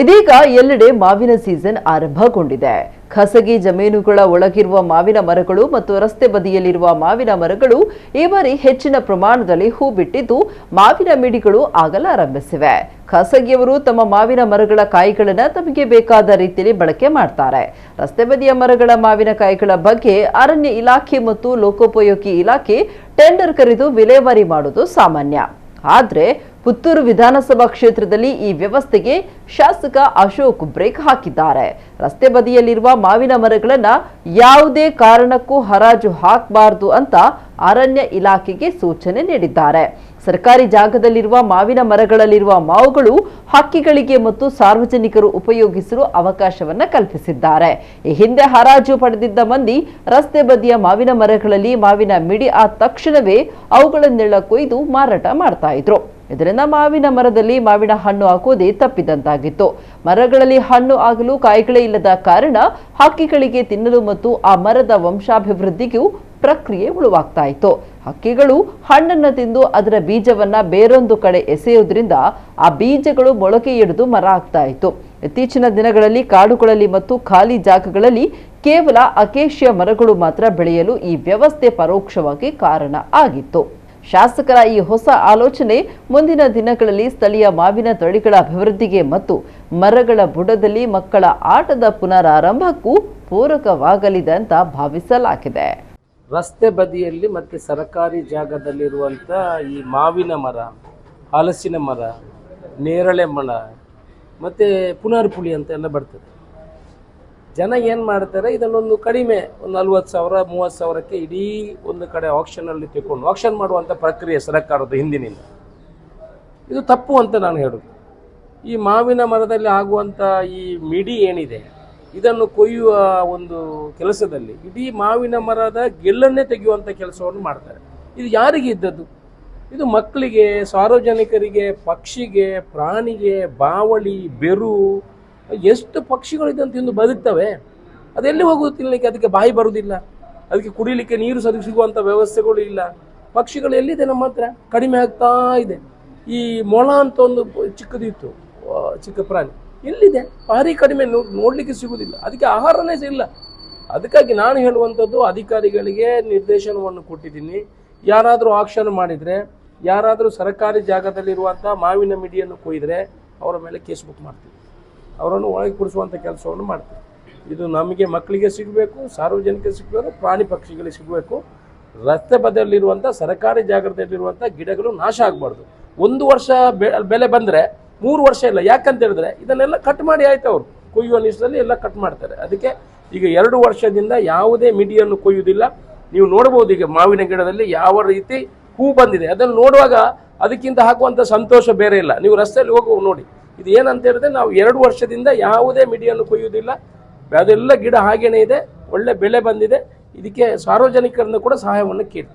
ಇದೀಗ ಎಲ್ಲೆಡೆ ಮಾವಿನ ಸೀಸನ್ ಆರಂಭಗೊಂಡಿದೆ. ಖಸಗಿ ಜಮೀನುಗಳ ಒಳಗಿರುವ ಮಾವಿನ ಮರಗಳು ಮತ್ತು ರಸ್ತೆ ಬದಿಯಲ್ಲಿರುವ ಮಾವಿನ ಮರಗಳು ಈ ಬಾರಿ ಹೆಚ್ಚಿನ ಪ್ರಮಾಣದಲ್ಲಿ ಹೂ ಬಿಟ್ಟಿದ್ದು ಮಾವಿನ ಮಿಡಿಗಳು ಆಗಲಾರಂಭಿಸಿವೆ ಖಾಸಗಿಯವರು ತಮ್ಮ ಮಾವಿನ ಮರಗಳ ಕಾಯಿಗಳನ್ನು ತಮಗೆ ಬೇಕಾದ ರೀತಿಯಲ್ಲಿ ಬಳಕೆ ಮಾಡ್ತಾರೆ. ರಸ್ತೆ ಬದಿಯ ಮರಗಳ ಮಾವಿನ ಕಾಯಿಗಳ ಬಗ್ಗೆ ಅರಣ್ಯ ಇಲಾಖೆ ಮತ್ತು ಲೋಕೋಪಯೋಗಿ ಇಲಾಖೆ ಟೆಂಡರ್ ಕರೆದು ವಿಲೇವಾರಿ ಮಾಡುವುದು ಸಾಮಾನ್ಯ. ಆದ್ರೆ ಪುತ್ತೂರು ವಿಧಾನಸಭಾ ಕ್ಷೇತ್ರದಲ್ಲಿ ಈ ವ್ಯವಸ್ಥೆಗೆ ಶಾಸಕ ಅಶೋಕ್ ಬ್ರೇಕ್ ಹಾಕಿದ್ದಾರೆ. ರಸ್ತೆ ಬದಿಯಲ್ಲಿರುವ ಮಾವಿನ ಮರಗಳನ್ನು ಯಾವುದೇ ಕಾರಣಕ್ಕೂ ಹರಾಜು ಹಾಕಬಾರದು ಅಂತ ಅರಣ್ಯ ಇಲಾಖೆಗೆ ಸೂಚನೆ ನೀಡಿದ್ದಾರೆ. ಸರ್ಕಾರಿ ಜಾಗದಲ್ಲಿರುವ ಮಾವಿನ ಮರಗಳಲ್ಲಿರುವ ಮಾವುಗಳು ಹಕ್ಕಿಗಳಿಗೆ ಮತ್ತು ಸಾರ್ವಜನಿಕರು ಉಪಯೋಗಿಸಲು ಅವಕಾಶವನ್ನ ಕಲ್ಪಿಸಿದ್ದಾರೆ. ಈ ಹಿಂದೆ ಹರಾಜು ಪಡೆದಿದ್ದ ಮಂದಿ ರಸ್ತೆ ಬದಿಯ ಮಾವಿನ ಮರಗಳಲ್ಲಿ ಮಾವಿನ ಮಿಡಿ ಆದ ತಕ್ಷಣವೇ ಅವುಗಳನ್ನೆಲ್ಲ ಕೊಯ್ದು ಮಾರಾಟ ಮಾಡ್ತಾ ಇದ್ರು. ಇದರಿಂದ ಮಾವಿನ ಮರದಲ್ಲಿ ಮಾವಿನ ಹಣ್ಣು ಹಾಕುವುದೇ ತಪ್ಪಿದಂತಾಗಿತ್ತು. ಮರಗಳಲ್ಲಿ ಹಣ್ಣು ಆಗಲು ಕಾಯಿಗಳೇ ಇಲ್ಲದ ಕಾರಣ ಹಕ್ಕಿಗಳಿಗೆ ತಿನ್ನಲು ಮತ್ತು ಆ ಮರದ ವಂಶಾಭಿವೃದ್ಧಿಗೂ ಪ್ರಕ್ರಿಯೆ ಉಳುವಾಗ್ತಾ ಇತ್ತು ಹಕ್ಕಿಗಳು ಹಣ್ಣನ್ನು ತಿಂದು ಅದರ ಬೀಜವನ್ನ ಬೇರೊಂದು ಕಡೆ ಎಸೆಯುವುದರಿಂದ ಆ ಬೀಜಗಳು ಮೊಳಕೆ ಹಿಡಿದು ಮರ ಆಗ್ತಾ ಇತ್ತು ಇತ್ತೀಚಿನ ದಿನಗಳಲ್ಲಿ ಕಾಡುಗಳಲ್ಲಿ ಮತ್ತು ಖಾಲಿ ಜಾಗಗಳಲ್ಲಿ ಕೇವಲ ಅಕೇಶಿಯ ಮರಗಳು ಮಾತ್ರ ಬೆಳೆಯಲು ಈ ವ್ಯವಸ್ಥೆ ಪರೋಕ್ಷವಾಗಿ ಕಾರಣ ಆಗಿತ್ತು. ಶಾಸಕರ ಈ ಹೊಸ ಆಲೋಚನೆ ಮುಂದಿನ ದಿನಗಳಲ್ಲಿ ಸ್ಥಳೀಯ ಮಾವಿನ ತಳಿಗಳ ಅಭಿವೃದ್ಧಿಗೆ ಮತ್ತು ಮರಗಳ ಬುಡದಲ್ಲಿ ಮಕ್ಕಳ ಆಟದ ಪುನರಾರಂಭಕ್ಕೂ ಪೂರಕವಾಗಲಿದೆ ಅಂತ ಭಾವಿಸಲಾಗಿದೆ. ರಸ್ತೆ ಬದಿಯಲ್ಲಿ ಮತ್ತು ಸರ್ಕಾರಿ ಜಾಗದಲ್ಲಿರುವಂಥ ಈ ಮಾವಿನ ಮರ, ಹಲಸಿನ ಮರ, ನೇರಳೆ ಮರ, ಮತ್ತು ಪುನರ್ಪುಳಿ ಅಂತ ಎಲ್ಲ ಬರ್ತದೆ. ಜನ ಏನು ಮಾಡ್ತಾರೆ, ಇದನ್ನೊಂದು ಕಡಿಮೆ ಒಂದು ನಲ್ವತ್ತು ಸಾವಿರ, ಮೂವತ್ತು ಸಾವಿರಕ್ಕೆ ಇಡೀ ಒಂದು ಕಡೆ ಆಕ್ಷನಲ್ಲಿ ತಿಳ್ಕೊಂಡು ಆಕ್ಷನ್ ಮಾಡುವಂಥ ಪ್ರಕ್ರಿಯೆ ಸರ್ಕಾರದ ಹಿಂದಿನಿಂದ. ಇದು ತಪ್ಪು ಅಂತ ನಾನು ಹೇಳೋದು. ಈ ಮಾವಿನ ಮರದಲ್ಲಿ ಆಗುವಂಥ ಈ ಮಿಡಿ ಏನಿದೆ, ಇದನ್ನು ಕೊಯ್ಯುವ ಒಂದು ಕೆಲಸದಲ್ಲಿ ಇಡೀ ಮಾವಿನ ಮರದ ಗೆಲ್ಲನ್ನೇ ತೆಗೆಯುವಂಥ ಕೆಲಸವನ್ನು ಮಾಡ್ತಾರೆ. ಇದು ಯಾರಿಗೆ ಇದ್ದದ್ದು? ಇದು ಮಕ್ಕಳಿಗೆ, ಸಾರ್ವಜನಿಕರಿಗೆ, ಪಕ್ಷಿಗೆ, ಪ್ರಾಣಿಗೆ, ಬಾವಳಿ, ಬೆರು ಎಷ್ಟು ಪಕ್ಷಿಗಳು ಇದನ್ನು ತಿಂದು ಬದುಕ್ತವೆ? ಅದೆಲ್ಲಿ ಹೋಗುದು ತಿನ್ನಲಿಕ್ಕೆ? ಅದಕ್ಕೆ ಬಾಯಿ ಬರುವುದಿಲ್ಲ ಅದಕ್ಕೆ ಕುಡಿಲಿಕ್ಕೆ ನೀರು ಸರಿ ಸಿಗುವಂಥ ವ್ಯವಸ್ಥೆಗಳು ಇಲ್ಲ. ಪಕ್ಷಿಗಳು ಎಲ್ಲಿದೆ ನಮ್ಮ ಹತ್ರ? ಕಡಿಮೆ ಆಗ್ತಾ ಇದೆ. ಈ ಮೊಳ ಅಂತ ಒಂದು ಚಿಕ್ಕದಿತ್ತು ಚಿಕ್ಕ ಪ್ರಾಣಿ. ಎಲ್ಲಿದೆ? ಭಾರಿ ಕಡಿಮೆ ನೋಡ್ಲಿಕ್ಕೆ ಸಿಗುವುದಿಲ್ಲ ಅದಕ್ಕೆ ಆಹಾರನೇ ಇಲ್ಲ ಅದಕ್ಕಾಗಿ ನಾನು ಹೇಳುವಂಥದ್ದು, ಅಧಿಕಾರಿಗಳಿಗೆ ನಿರ್ದೇಶನವನ್ನು ಕೊಟ್ಟಿದ್ದೀನಿ. ಯಾರಾದರೂ ಆಕ್ಷನ್ ಮಾಡಿದರೆ, ಯಾರಾದರೂ ಸರ್ಕಾರಿ ಜಾಗದಲ್ಲಿರುವಂಥ ಮಾವಿನ ಮಿಡಿಯನ್ನು ಕೊಯ್ದರೆ, ಅವರ ಮೇಲೆ ಕೇಸ್ ಬುಕ್ ಮಾಡ್ತೀವಿ ಅವರನ್ನು ಒಳಗೆ ಕೂರಿಸುವಂಥ ಕೆಲಸವನ್ನು ಮಾಡ್ತೀವಿ. ಇದು ನಮಗೆ ಮಕ್ಕಳಿಗೆ ಸಿಗಬೇಕು, ಸಾರ್ವಜನಿಕರಿಗೆ ಸಿಗಬೇಕು, ಪ್ರಾಣಿ ಪಕ್ಷಿಗಳಿಗೆ ಸಿಗಬೇಕು. ರಸ್ತೆ ಬದಲಿರುವಂಥ ಸರ್ಕಾರಿ ಜಾಗದಲ್ಲಿರುವಂಥ ಗಿಡಗಳು ನಾಶ ಆಗಬಾರ್ದು. ಒಂದು ವರ್ಷ ಬೆಲೆ ಬಂದರೆ ಮೂರು ವರ್ಷ ಇಲ್ಲ. ಯಾಕಂತ ಹೇಳಿದ್ರೆ ಇದನ್ನೆಲ್ಲ ಕಟ್ ಮಾಡಿ ಆಯ್ತು ಅವರು. ಕೊಯ್ಯುವ ನಿಟ್ಟಿನಲ್ಲಿ ಎಲ್ಲ ಕಟ್ ಮಾಡ್ತಾರೆ. ಅದಕ್ಕೆ ಈಗ ಎರಡು ವರ್ಷದಿಂದ ಯಾವುದೇ ಮಿಡಿಯನ್ನು ಕೊಯ್ಯುವುದಿಲ್ಲ. ನೀವು ನೋಡ್ಬೋದು ಈಗ ಮಾವಿನ ಗಿಡದಲ್ಲಿ ಯಾವ ರೀತಿ ಹೂ ಬಂದಿದೆ. ಅದನ್ನು ನೋಡುವಾಗ ಅದಕ್ಕಿಂತ ಹಾಕುವಂಥ ಸಂತೋಷ ಬೇರೆ ಇಲ್ಲ. ನೀವು ರಸ್ತೆಯಲ್ಲಿ ಹೋಗುವ ನೋಡಿ. ಇದು ಏನಂತ ಹೇಳಿದ್ರೆ ನಾವು ಎರಡು ವರ್ಷದಿಂದ ಯಾವುದೇ ಮಿಡಿಯನ್ನು ಕೊಯ್ಯುವುದಿಲ್ಲ. ಅದೆಲ್ಲ ಗಿಡ ಹಾಗೇನೇ ಇದೆ. ಒಳ್ಳೆ ಬೆಳೆ ಬಂದಿದೆ. ಇದಕ್ಕೆ ಸಾರ್ವಜನಿಕರಿಂದ ಕೂಡ ಸಹಾಯವನ್ನು ಕೇಳ್ತೇವೆ.